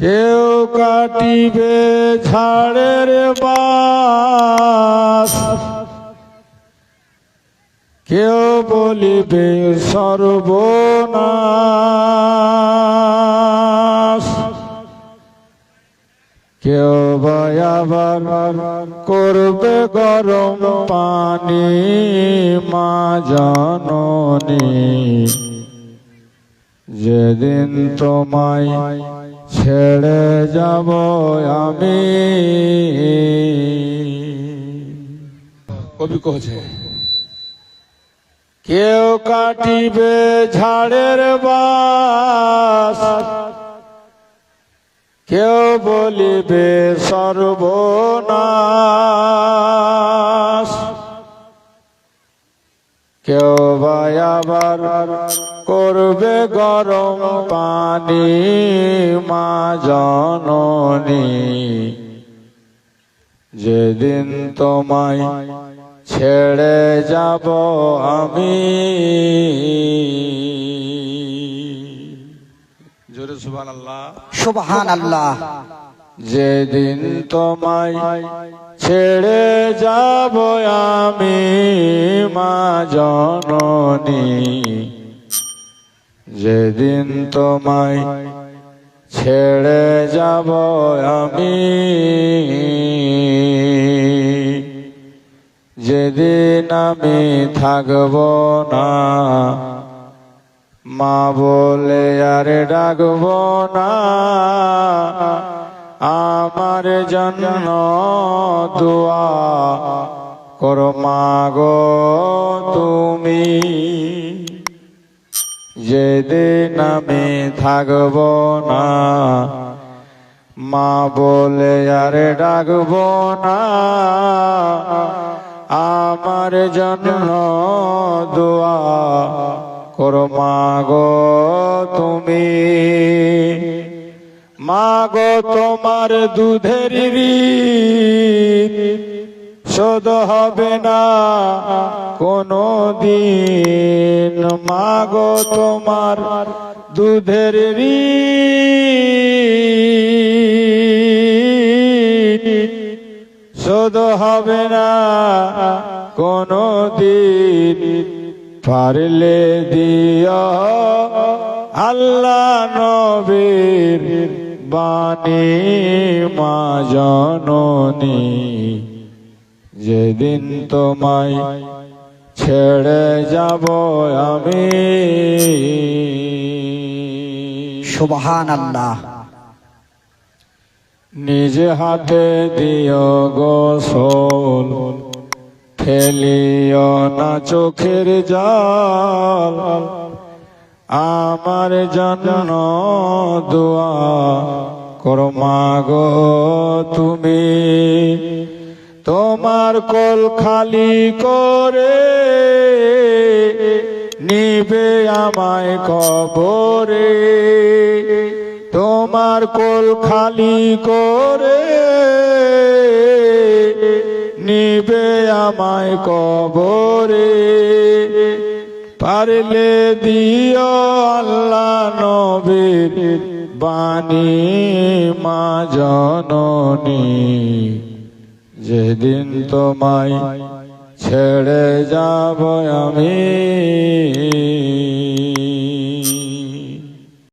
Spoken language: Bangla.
কেউ কাটিবে ঝাড়ের বাস। কেউ বলিবে সর্বনাশ। কেউ বা আবার করবে গরম পানি, মা জননী। যেদিন তোমায় ছেড়ে যাব আমি। কবি কহছে কেউ কাটিবে ঝাড়ের বাস কেউ বলিবে সর্বনাশ। কেউ আবার করবে গরম পানি মা জননী। যেদিন তোমায় ছেড়ে যাব আমি সুবহান আল্লাহ যেদিন তোমায় ছেড়ে যাব আমি মা জননী। যেদিন তোমায় ছেড়ে যাব আমি যেদিন আমি থাকব না মা বলে, আর ডাকব না। আমার জন্য দোয়া করো মাগো তুমি। যেদিন আমি থাকব না, মা বলে, আর ডাকব না। আমার জন্য দোয়া করো মাগো তুমি। মাগো তোমার দুধের শোধ হবে না কোনো দিন মাগো তোমার দুধের শোধ হবে না কোনো দিন পারলে দিও আল্লাহ নবীর বাণী মা জননী। যেদিন তোমায় ছেড়ে যাব আমি। সুবহান আল্লাহ নিজ হাতে দিও গোসল। ফেলিও না চোখের জল, আমার জন্য দোয়া করো মাগো তুমি। তোমার কোল খালি করে নিবে আমায় কবরে। তোমার কোল খালি করে নিবে আমায় কবরে। পারলে দিও আল্লাহ নবীর বাণী মা জননী। যেদিন তোমায় ছেড়ে যাব আমি।